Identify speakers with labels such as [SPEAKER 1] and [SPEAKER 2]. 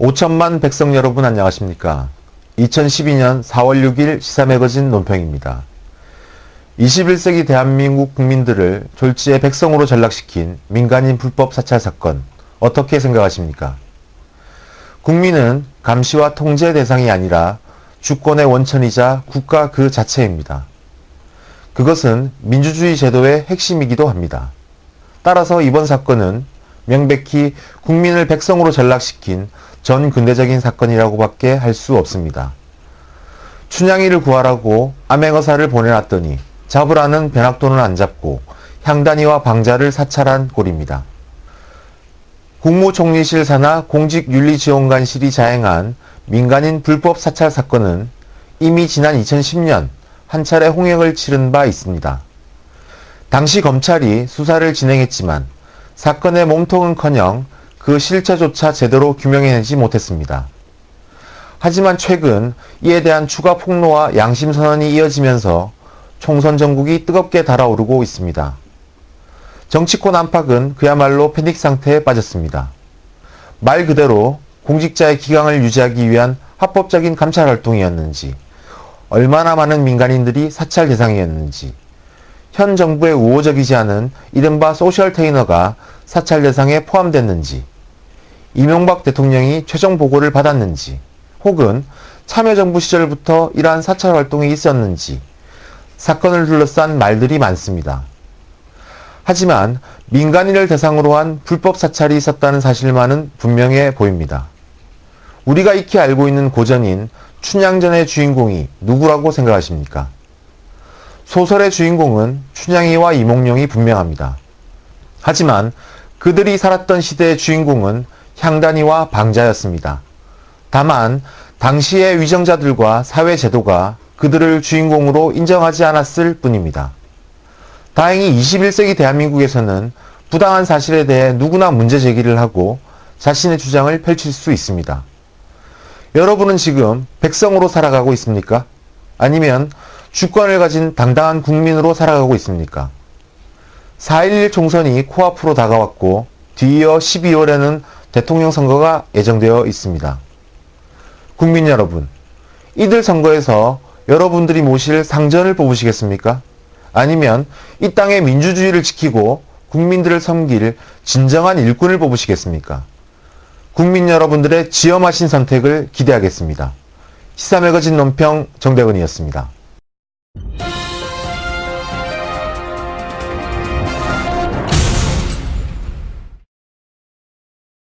[SPEAKER 1] 5천만 백성 여러분 안녕하십니까? 2012년 4월 6일 시사매거진 논평입니다. 21세기 대한민국 국민들을 졸지의 백성으로 전락시킨 민간인 불법 사찰 사건 어떻게 생각하십니까? 국민은 감시와 통제 대상이 아니라 주권의 원천이자 국가 그 자체입니다. 그것은 민주주의 제도의 핵심이기도 합니다. 따라서 이번 사건은 명백히 국민을 백성으로 전락시킨 전 근대적인 사건이라고밖에 할 수 없습니다. 춘향이를 구하라고 암행어사를 보내놨더니 잡으라는 변학도는 안 잡고 향단이와 방자를 사찰한 꼴입니다. 국무총리실 산하 공직윤리지원관실이 자행한 민간인 불법 사찰 사건은 이미 지난 2010년 한 차례 홍역을 치른 바 있습니다. 당시 검찰이 수사를 진행했지만 사건의 몸통은커녕 그 실체조차 제대로 규명해내지 못했습니다. 하지만 최근 이에 대한 추가 폭로와 양심 선언이 이어지면서 총선 전국이 뜨겁게 달아오르고 있습니다. 정치권 안팎은 그야말로 패닉 상태에 빠졌습니다. 말 그대로 공직자의 기강을 유지하기 위한 합법적인 감찰 활동이었는지, 얼마나 많은 민간인들이 사찰 대상이었는지, 현 정부의 우호적이지 않은 이른바 소셜 테이너가 사찰 대상에 포함됐는지, 이명박 대통령이 최종 보고를 받았는지, 혹은 참여정부 시절부터 이러한 사찰 활동이 있었는지, 사건을 둘러싼 말들이 많습니다. 하지만 민간인을 대상으로 한 불법 사찰이 있었다는 사실만은 분명해 보입니다. 우리가 익히 알고 있는 고전인 춘향전의 주인공이 누구라고 생각하십니까? 소설의 주인공은 춘향이와 이몽룡이 분명합니다. 하지만 그들이 살았던 시대의 주인공은 향단이와 방자였습니다. 다만 당시의 위정자들과 사회 제도가 그들을 주인공으로 인정하지 않았을 뿐입니다. 다행히 21세기 대한민국에서는 부당한 사실에 대해 누구나 문제 제기를 하고 자신의 주장을 펼칠 수 있습니다. 여러분은 지금 백성으로 살아가고 있습니까? 아니면 주권을 가진 당당한 국민으로 살아가고 있습니까? 4.11 총선이 코앞으로 다가왔고 뒤이어 12월에는 대통령 선거가 예정되어 있습니다. 국민 여러분, 이들 선거에서 여러분들이 모실 상전을 뽑으시겠습니까? 아니면 이 땅의 민주주의를 지키고 국민들을 섬길 진정한 일꾼을 뽑으시겠습니까? 국민 여러분들의 지엄하신 선택을 기대하겠습니다. 시사매거진 논평 정대근이었습니다.